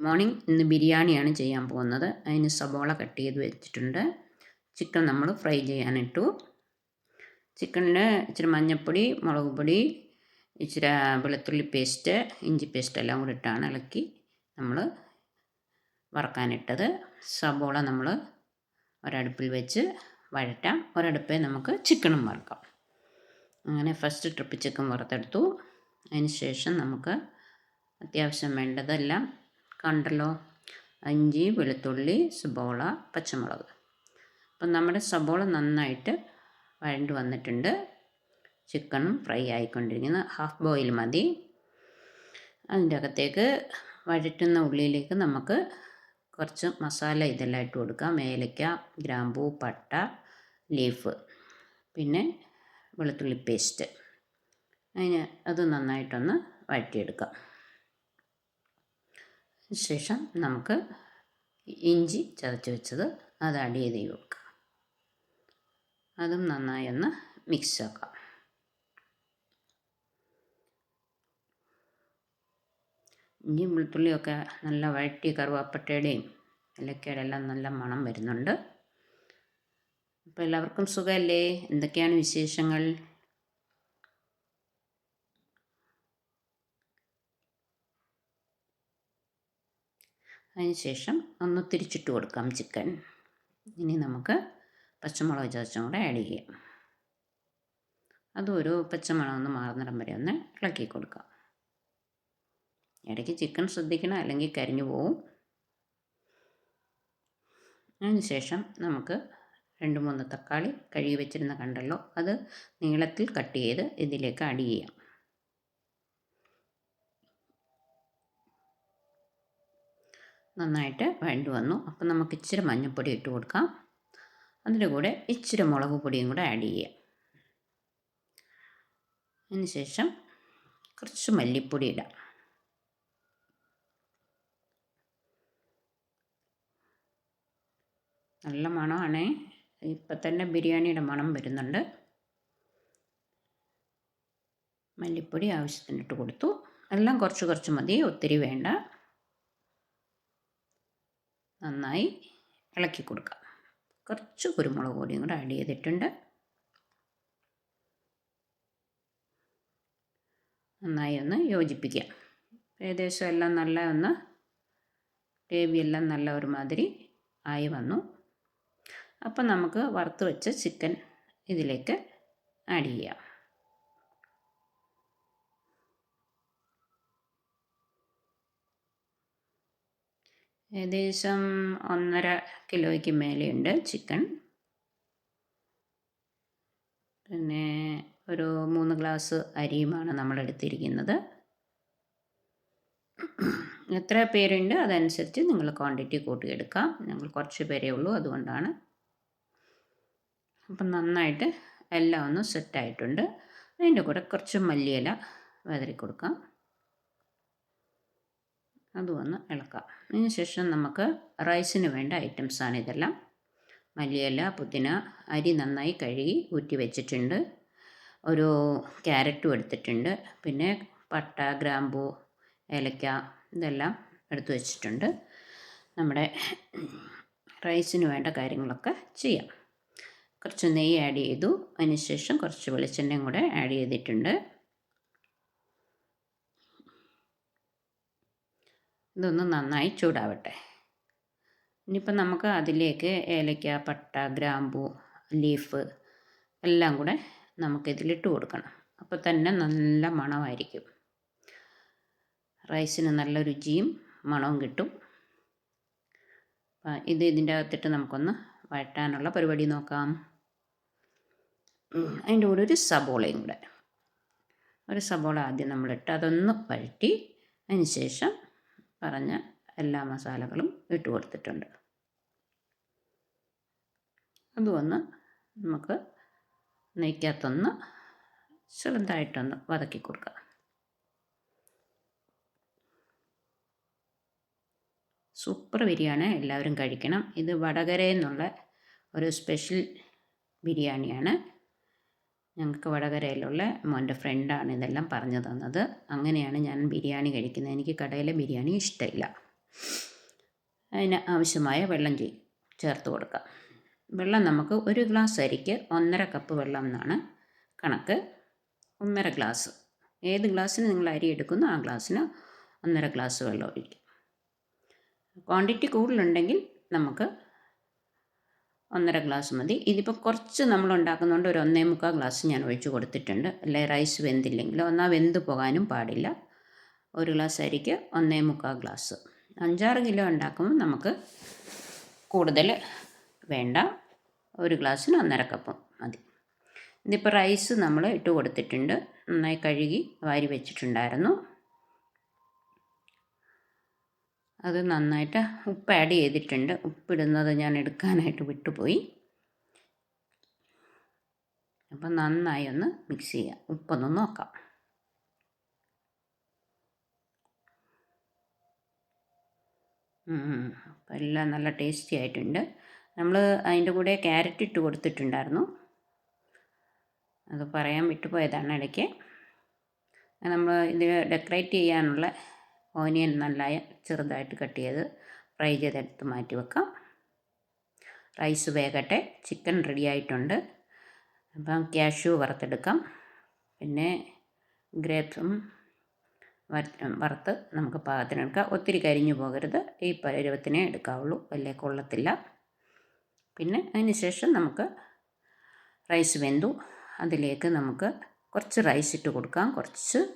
Morning ഇന്ന് ബിരിയാണിയാണ് ചെയ്യാൻ പോകുന്നത്. അതിന് സബോള കട്ട് ചെയ്ത് വെച്ചിട്ടുണ്ട്. ചിക്കൻ നമ്മൾ ഫ്രൈ ചെയ്യാനിട്ടു. ചിക്കനിൽ ഇച്ചിരി മഞ്ഞൾപ്പൊടി മുളക് പൊടി ഇച്ചിരി വെളുത്തുള്ളി പേസ്റ്റ് ഇഞ്ചി പേസ്റ്റ് എല്ലാം കൂടി ഇട്ടാണ് ഇളക്കി നമ്മൾ വറക്കാനിട്ടത്. സബോള നമ്മൾ ഒരടുപ്പിൽ വെച്ച് വഴറ്റാം. ഒരടുപ്പേ നമുക്ക് ചിക്കനും വറക്കാം. അങ്ങനെ ഫസ്റ്റ് ട്രിപ്പ് ചിക്കൻ വറുത്തെടുത്തു. അതിന് ശേഷം നമുക്ക് അത്യാവശ്യം വേണ്ടതെല്ലാം കണ്ടല്ലോ? അഞ്ചി വെളുത്തുള്ളി സബോള പച്ചമുളക്. അപ്പം നമ്മുടെ സബോള നന്നായിട്ട് വഴണ്ട് വന്നിട്ടുണ്ട്. ചിക്കനും ഫ്രൈ ആയിക്കൊണ്ടിരിക്കുന്നത് ഹാഫ് ബോയിൽ മതി. അതിന്റെ അകത്തേക്ക് വഴറ്റുന്ന ഉള്ളിയിലേക്ക് നമുക്ക് കുറച്ച് മസാല ഇതെല്ലാം ഇട്ട് കൊടുക്കാം. ഏലക്ക ഗ്രാമ്പൂ പട്ട ലീഫ് പിന്നെ വെളുത്തുള്ളി പേസ്റ്റ്. അതിന് അത് നന്നായിട്ടൊന്ന് വഴറ്റിയെടുക്കാം. ശേഷം നമുക്ക് ഇഞ്ചി ചതച്ച് വെച്ചത് അത് ആഡ് ചെയ്ത് കൊടുക്കാം. അതും നന്നായി ഒന്ന് മിക്സ് ആക്കാം. ഇഞ്ചിയും വെളുത്തുള്ളിയൊക്കെ നല്ല വഴറ്റി കറുവാപ്പട്ടയുടെയും ഇലക്കയുടെ എല്ലാം നല്ല മണം വരുന്നുണ്ട്. അപ്പോൾ എല്ലാവർക്കും സുഖമല്ലേ? എന്തൊക്കെയാണ് വിശേഷങ്ങൾ അതിന് ശേഷം ഒന്ന് തിരിച്ചിട്ട് കൊടുക്കാം ചിക്കൻ. ഇനി നമുക്ക് പച്ചമുളക് ചതച്ചും കൂടെ ആഡ് ചെയ്യാം. അതും ഒരു പച്ചമുളക് ഒന്ന് മാറുന്നിടം വരെ ഒന്ന് ഇളക്കി കൊടുക്കാം. ഇടയ്ക്ക് ചിക്കൻ ശ്രദ്ധിക്കണം അല്ലെങ്കിൽ കരിഞ്ഞു പോവും. അതിന് ശേഷം നമുക്ക് രണ്ട് മൂന്ന് തക്കാളി കഴുകി വെച്ചിരുന്ന കണ്ടല്ലോ അത് നീളത്തിൽ കട്ട് ചെയ്ത് ഇതിലേക്ക് ആഡ് ചെയ്യാം. നന്നായിട്ട് വഴണ്ടു വന്നു. അപ്പം നമുക്ക് ഇച്ചിരി മഞ്ഞൾപ്പൊടി ഇട്ട് കൊടുക്കാം. അതിന്റെ കൂടെ ഇച്ചിരി മുളക് പൊടിയും കൂടെ ആഡ് ചെയ്യാം. അതിന് ശേഷം കുറച്ച് മല്ലിപ്പൊടി ഇടാം. നല്ല മണമാണ്. ഇപ്പം തന്നെ ബിരിയാണിയുടെ മണം വരുന്നുണ്ട്. മല്ലിപ്പൊടി ആവശ്യത്തിനിട്ട് കൊടുത്തു. എല്ലാം കുറച്ച് കുറച്ച് മതി. ഒത്തിരി വേണ്ട. നന്നായി ഇളക്കി കൊടുക്കുക. കുറച്ച് കുരുമുളക് പൊടിയും കൂടെ ആഡ് ചെയ്തിട്ടുണ്ട്. നന്നായി ഒന്ന് യോജിപ്പിക്കുക. ഏകദേശം എല്ലാം നല്ല ഒന്ന് ഗ്രേവി എല്ലാം നല്ല ഒരുമാതിരി ആയി വന്നു. അപ്പം നമുക്ക് വറുത്ത് വെച്ച ചിക്കൻ ഇതിലേക്ക് ആഡ് ചെയ്യാം. ഏകദേശം ഒന്നര കിലോയ്ക്ക് മേലെയുണ്ട് ചിക്കൻ. പിന്നെ ഒരു മൂന്ന് ഗ്ലാസ് അരിയുമാണ് നമ്മൾ എടുത്തിരിക്കുന്നത് എത്ര പേരുണ്ട് അതനുസരിച്ച് നിങ്ങൾ ക്വാണ്ടിറ്റി കൂട്ടിയെടുക്കാം. ഞങ്ങൾ കുറച്ച് പേരേ ഉള്ളൂ അതുകൊണ്ടാണ്. അപ്പം നന്നായിട്ട് എല്ലാം ഒന്ന് സെറ്റായിട്ടുണ്ട്. അതിന്റെ കൂടെ കുറച്ച് മല്ലിയില വിതറി കൊടുക്കാം. അതും ഒന്ന് ഇളക്കാം. അതിന് ശേഷം നമുക്ക് റൈസിന് വേണ്ട ഐറ്റംസാണ് ഇതെല്ലാം. മല്ലിയില പുതിന അരി നന്നായി കഴുകി ഊറ്റി വെച്ചിട്ടുണ്ട്. ഒരു ക്യാരറ്റും എടുത്തിട്ടുണ്ട്. പിന്നെ പട്ട ഗ്രാമ്പൂ ഏലക്ക ഇതെല്ലാം എടുത്തു വച്ചിട്ടുണ്ട്. നമ്മുടെ റൈസിന് വേണ്ട കാര്യങ്ങളൊക്കെ ചെയ്യാം. കുറച്ച് നെയ്യ് ആഡ് ചെയ്തു. അതിന് ശേഷം കുറച്ച് വെളിച്ചെണ്ണയും കൂടെ ആഡ് ചെയ്തിട്ടുണ്ട്. ഇതൊന്ന് നന്നായി ചൂടാവട്ടെ. ഇനിയിപ്പോൾ നമുക്ക് അതിലേക്ക് ഏലക്ക പട്ട ഗ്രാമ്പു ലീഫ് എല്ലാം കൂടെ നമുക്കിതിലിട്ട് കൊടുക്കണം. അപ്പോൾ തന്നെ നല്ല മണമായിരിക്കും. റൈസിന് നല്ല രുചിയും മണവും കിട്ടും. ഇത് ഇതിന്റെ അകത്തിട്ട് നമുക്കൊന്ന് വഴറ്റാനുള്ള പരിപാടി നോക്കാം. അതിന്റെ കൂടെ ഒരു സബോളയും കൂടെ. ഒരു സബോള ആദ്യം നമ്മളിട്ട് അതൊന്ന് പഴറ്റി അതിന് ശേഷം പറഞ്ഞ എല്ലാ മസാലകളും ഇട്ട് കൊടുത്തിട്ടുണ്ട്. അതുമൊന്ന് നമുക്ക് നെയ്ക്കകത്തൊന്ന് ചെറുതായിട്ടൊന്ന് വതക്കി കൊടുക്കാം. സൂപ്പർ ബിരിയാണി എല്ലാവരും കഴിക്കണം. ഇത് വടകരയിൽ നിന്നുള്ള ഒരു സ്പെഷ്യൽ ബിരിയാണിയാണ്. ഞങ്ങൾക്ക് വടകരയിലുള്ള മോന്റെ ഫ്രണ്ടാണ് ഇതെല്ലാം പറഞ്ഞു തന്നത്. അങ്ങനെയാണ് ഞാൻ ബിരിയാണി കഴിക്കുന്നത്. എനിക്ക് കടയിലെ ബിരിയാണി ഇഷ്ടമില്ല. അതിന് ആവശ്യമായ വെള്ളം ചേർത്ത് കൊടുക്കാം. വെള്ളം നമുക്ക് ഒരു ഗ്ലാസ് അരിക്ക് ഒന്നര കപ്പ് വെള്ളം എന്നാണ് കണക്ക്. ഒന്നര ഗ്ലാസ്. ഏത് ഗ്ലാസ്സിന് നിങ്ങൾ അരി എടുക്കുന്നു ആ ഗ്ലാസ്സിന് ഒന്നര ഗ്ലാസ് വെള്ളം ഒഴിക്കും. ക്വാണ്ടിറ്റി കൂടുതലുണ്ടെങ്കിൽ നമുക്ക് ഒന്നര ഗ്ലാസ് മതി. ഇതിപ്പോൾ കുറച്ച് നമ്മൾ ഉണ്ടാക്കുന്നതുകൊണ്ട് ഒരു ഒന്നേ മുക്കാൽ ഗ്ലാസ് ഞാൻ ഒഴിച്ച് കൊടുത്തിട്ടുണ്ട്. അല്ലെ? റൈസ് വെന്തില്ലെങ്കിൽ ഒന്നാ വെന്ത് പോകാനും പാടില്ല. ഒരു ഗ്ലാസ് അരിക്ക് ഒന്നേ മുക്കാൽ ഗ്ലാസ്. അഞ്ചാറ് കിലോ ഉണ്ടാക്കുമ്പോൾ നമുക്ക് കൂടുതൽ വേണ്ട. ഒരു ഗ്ലാസ്സിന് ഒന്നര കപ്പും മതി. ഇതിപ്പോൾ റൈസ് നമ്മൾ ഇട്ട് കൊടുത്തിട്ടുണ്ട്. നന്നായി കഴുകി വാരി വെച്ചിട്ടുണ്ടായിരുന്നു. അത് നന്നായിട്ട് ഉപ്പ് ആഡ് ചെയ്തിട്ടുണ്ട്. ഉപ്പിടുന്നത് ഞാൻ എടുക്കാനായിട്ട് വിട്ടുപോയി. അപ്പം നന്നായി ഒന്ന് മിക്സ് ചെയ്യാം. ഉപ്പൊന്ന് നോക്കാം. അപ്പം എല്ലാം നല്ല ടേസ്റ്റി ആയിട്ടുണ്ട്. നമ്മൾ അതിന്റെ കൂടെ ക്യാരറ്റ് ഇട്ട് കൊടുത്തിട്ടുണ്ടായിരുന്നു. അത് പറയാൻ വിട്ടുപോയതാണ് ഇടയ്ക്ക്. നമ്മൾ ഇത് ഡെക്കറേറ്റ് ചെയ്യാനുള്ള ഓനിയൻ നല്ല ചെറുതായിട്ട് കട്ട് ചെയ്ത് ഫ്രൈ ചെയ്തെടുത്ത് മാറ്റി വെക്കാം. റൈസ് വേകട്ടെ. ചിക്കൻ റെഡി ആയിട്ടുണ്ട്. അപ്പം ക്യാഷ്യൂ വറുത്തെടുക്കാം. പിന്നെ ഗ്രേപ്സും വറുത്ത് നമുക്ക് പാകത്തിനെടുക്കാം. ഒത്തിരി കരിഞ്ഞു പോകരുത്. ഈ പരുവത്തിനെ എടുക്കാവുള്ളൂ. വലിയ കൊള്ളത്തില്ല. പിന്നെ അതിന് ശേഷം നമുക്ക് റൈസ് വെന്തു. അതിലേക്ക് നമുക്ക് കുറച്ച് റൈസ് ഇട്ട് കൊടുക്കാം. കുറച്ച്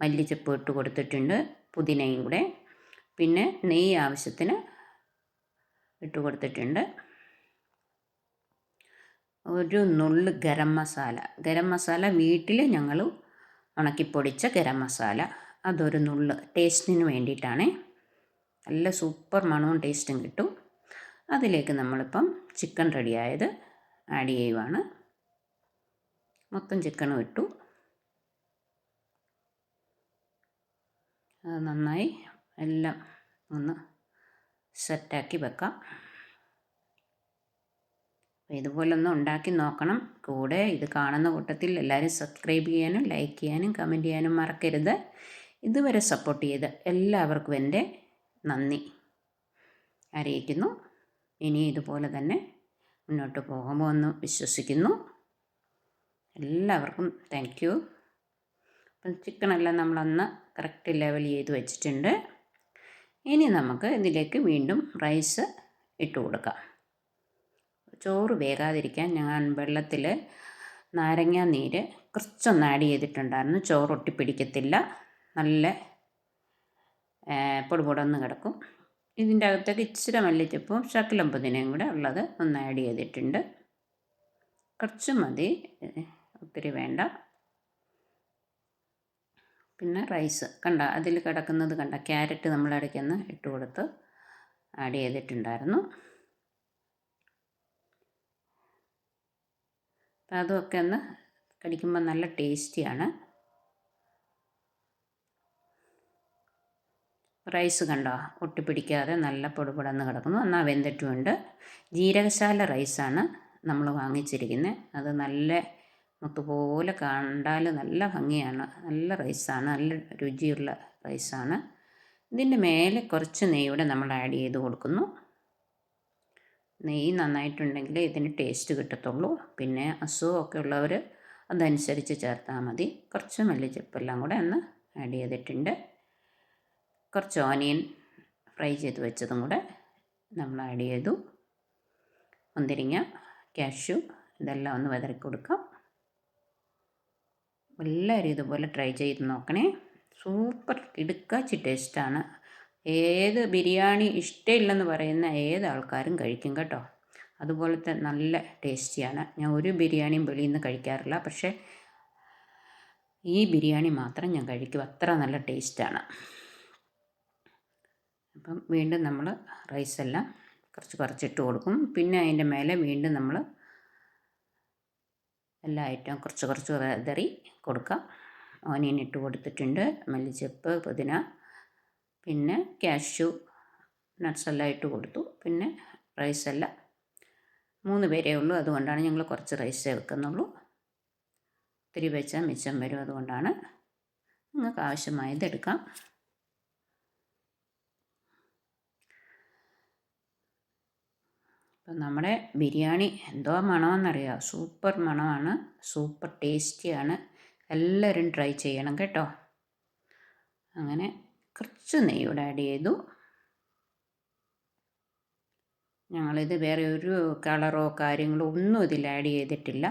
മല്ലിച്ചപ്പ് ഇട്ട് കൊടുത്തിട്ടുണ്ട്. പുതിനയും കൂടെ പിന്നെ നെയ്യ് ആവശ്യത്തിന് ഇട്ട് കൊടുത്തിട്ടുണ്ട്. ഒരു നുള്ള് ഗരം മസാല. ഗരം മസാല വീട്ടിൽ ഞങ്ങൾ ഉണക്കിപ്പൊടിച്ച ഗരം മസാല. അതൊരു നുള്ള് ടേസ്റ്റിന് വേണ്ടിയിട്ടാണ്. നല്ല സൂപ്പർ മണവും ടേസ്റ്റും കിട്ടും. അതിലേക്ക് നമ്മളിപ്പം ചിക്കൻ റെഡിയായത് ആഡ് ചെയ്യുവാണ്. മൊത്തം ചിക്കനും ഇട്ടു. അത് നന്നായി എല്ലാം ഒന്ന് സെറ്റാക്കി വെക്കാം. ഇതുപോലെ ഒന്ന് ഉണ്ടാക്കി നോക്കണം. കൂടെ ഇത് കാണുന്ന കൂട്ടത്തിൽ എല്ലാവരും സബ്സ്ക്രൈബ് ചെയ്യാനും ലൈക്ക് ചെയ്യാനും കമന്റ് ചെയ്യാനും മറക്കരുത്. ഇതുവരെ സപ്പോർട്ട് ചെയ്ത് എല്ലാവർക്കും എന്റെ നന്ദി അറിയിക്കുന്നു. ഇനി ഇതുപോലെ തന്നെ മുന്നോട്ട് പോകുമ്പോൾ എന്ന് വിശ്വസിക്കുന്നു. എല്ലാവർക്കും താങ്ക് അപ്പം നമ്മൾ അന്ന് കറക്റ്റ് ലെവൽ ചെയ്ത് വെച്ചിട്ടുണ്ട്. ഇനി നമുക്ക് ഇതിലേക്ക് വീണ്ടും റൈസ് ഇട്ട് കൊടുക്കാം. ചോറ് വേകാതിരിക്കാൻ ഞാൻ വെള്ളത്തിൽ നാരങ്ങ നീര് കുറച്ചൊന്ന് ആഡ് ചെയ്തിട്ടുണ്ടായിരുന്നു. ചോറ് ഒട്ടിപ്പിടിക്കത്തില്ല നല്ല പൊടിപൊടന്ന് കിടക്കും. ഇതിന്റെ അകത്തേക്ക് ഇച്ചിരി മല്ലിച്ചപ്പും ശക്കലം പുതിനയും കൂടെ ഉള്ളത് ഒന്ന് ആഡ് ചെയ്തിട്ടുണ്ട്. കുറച്ച് മതി. ഒത്തിരി വേണ്ട. പിന്നെ റൈസ് കണ്ട അതിൽ കിടക്കുന്നത് കണ്ട ക്യാരറ്റ് നമ്മൾ ഇടയ്ക്കൊന്ന് ഇട്ട് കൊടുത്ത് ആഡ് ചെയ്തിട്ടുണ്ടായിരുന്നു. അപ്പം അതുമൊക്കെ ഒന്ന് കടിക്കുമ്പോൾ നല്ല ടേസ്റ്റിയാണ്. റൈസ് കണ്ടോ? ഒട്ടിപ്പിടിക്കാതെ നല്ല പൊടുപൊടന്ന് കിടക്കുന്നു. എന്നാൽ വെന്തിട്ടുമുണ്ട്. ജീരകശാല റൈസാണ് നമ്മൾ വാങ്ങിച്ചിരിക്കുന്നത്. അത് നല്ല മുത്തുപോലെ കണ്ടാൽ നല്ല ഭംഗിയാണ്. നല്ല റൈസാണ്. നല്ല രുചിയുള്ള റൈസാണ്. ഇതിന്റെ മേലെ കുറച്ച് നെയ്യൂടെ നമ്മൾ ആഡ് ചെയ്ത് കൊടുക്കുന്നു. നെയ്യ് നന്നായിട്ടുണ്ടെങ്കിൽ ഇതിന് ടേസ്റ്റ് കിട്ടത്തുള്ളൂ. പിന്നെ അസുഖമൊക്കെ ഉള്ളവർ അതനുസരിച്ച് ചേർത്താൽ മതി. കുറച്ച് മല്ലിച്ചപ്പെല്ലാം കൂടെ ഒന്ന് ആഡ് ചെയ്തിട്ടുണ്ട്. കുറച്ച് ഓനിയൻ ഫ്രൈ ചെയ്ത് വെച്ചതും കൂടെ നമ്മൾ ആഡ് ചെയ്തു. മുന്തിരിങ്ങ കാഷ്യൂ ഇതെല്ലാം ഒന്ന് വിതറി കൊടുക്കാം. എല്ലാവരും ഇതുപോലെ ട്രൈ ചെയ്ത് നോക്കണേ. സൂപ്പർ ഇടുക്കാച്ചി ടേസ്റ്റാണ് ഏത് ബിരിയാണി ഇഷ്ടമില്ലെന്ന് പറയുന്ന ഏത് ആൾക്കാരും കഴിക്കും കേട്ടോ. അതുപോലത്തെ നല്ല ടേസ്റ്റിയാണ് ഞാൻ ഒരു ബിരിയാണിയും വെളിയിൽ നിന്ന് കഴിക്കാറില്ല. പക്ഷേ ഈ ബിരിയാണി മാത്രം ഞാൻ കഴിക്കും. അത്ര നല്ല ടേസ്റ്റാണ് അപ്പം വീണ്ടും നമ്മൾ റൈസെല്ലാം കുറച്ച് കുറച്ചിട്ട് കൊടുക്കും. പിന്നെ അതിന്റെ മേലെ വീണ്ടും നമ്മൾ എല്ലാ ഐറ്റവും കുറച്ച് കുറച്ച് വിതറി കൊടുക്കുക ഓനിയൻ ഇട്ട് കൊടുത്തിട്ടുണ്ട്. മല്ലിച്ചപ്പ് പുതിന പിന്നെ കാഷ്യൂ നട്ട്സെല്ലാം ഇട്ട് കൊടുത്തു. പിന്നെ റൈസ് എല്ലാം മൂന്ന് പേരേ ഉള്ളൂ. അതുകൊണ്ടാണ് ഞങ്ങൾ കുറച്ച് റൈസേ വെക്കുന്നുള്ളൂ. ഒത്തിരി വെച്ചാൽ മിച്ചം വരും. അതുകൊണ്ടാണ്. നിങ്ങൾക്ക് ആവശ്യമായത് എടുക്കാം. അപ്പം നമ്മുടെ ബിരിയാണി എന്തോ മണമെന്നറിയാം സൂപ്പർ മണമാണ്. സൂപ്പർ ടേസ്റ്റിയാണ്. എല്ലാവരും ട്രൈ ചെയ്യണം കേട്ടോ. അങ്ങനെ കുറച്ച് നെയ്യൂടെ ആഡ് ചെയ്തു. ഞങ്ങളിത് വേറെ ഒരു കളറോ കാര്യങ്ങളോ ഒന്നും ഇതിൽ ആഡ് ചെയ്തിട്ടില്ല.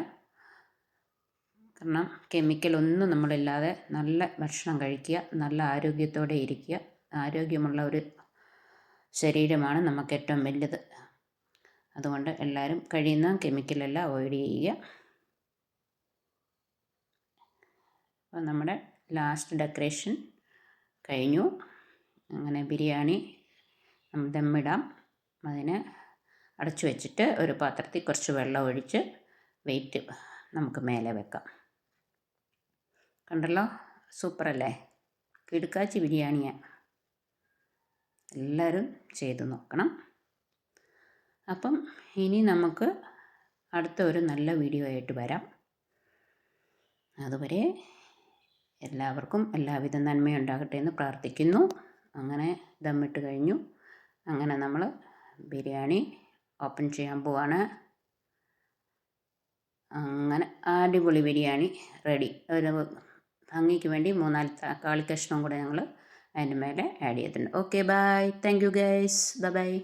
കാരണം കെമിക്കലൊന്നും നമ്മളില്ലാതെ നല്ല ഭക്ഷണം കഴിക്കുക നല്ല ആരോഗ്യത്തോടെ ഇരിക്കുക ആരോഗ്യമുള്ള ഒരു ശരീരമാണ് നമുക്ക് ഏറ്റവും വലുത്. അതുകൊണ്ട് എല്ലാവരും കഴിയുന്ന കെമിക്കലെല്ലാം അവോയ്ഡ് ചെയ്യുക. അപ്പോൾ നമ്മുടെ ലാസ്റ്റ് ഡെക്കറേഷൻ കഴിഞ്ഞു. അങ്ങനെ ബിരിയാണി ദമ്മിടാം. അതിന് അടച്ചു വെച്ചിട്ട് ഒരു പാത്രത്തിൽ കുറച്ച് വെള്ളം ഒഴിച്ച് വെയിറ്റ് നമുക്ക് മേലെ വെക്കാം. കണ്ടല്ലോ? സൂപ്പറല്ലേ കിടുക്കാച്ചി ബിരിയാണിയാണ് എല്ലാവരും ചെയ്തു നോക്കണം. അപ്പം ഇനി നമുക്ക് അടുത്ത ഒരു നല്ല വീഡിയോ ആയിട്ട് വരാം. അതുവരെ എല്ലാവർക്കും എല്ലാവിധ നന്മയും ഉണ്ടാകട്ടെ എന്ന് പ്രാർത്ഥിക്കുന്നു. അങ്ങനെ ദമ്മിട്ട് കഴിഞ്ഞു. അങ്ങനെ നമ്മൾ ബിരിയാണി ഓപ്പൺ ചെയ്യാൻ പോവാണ്. അങ്ങനെ അടിപൊളി ബിരിയാണി റെഡി. ഒരു ഭംഗിക്ക് വേണ്ടി മൂന്നാൽ തക്കാളി കഷ്ണവും കൂടെ ഞങ്ങൾ അതിന്റെ മേലെ ആഡ് ചെയ്തിട്ടുണ്ട്. Okay bye thank you guys bye bye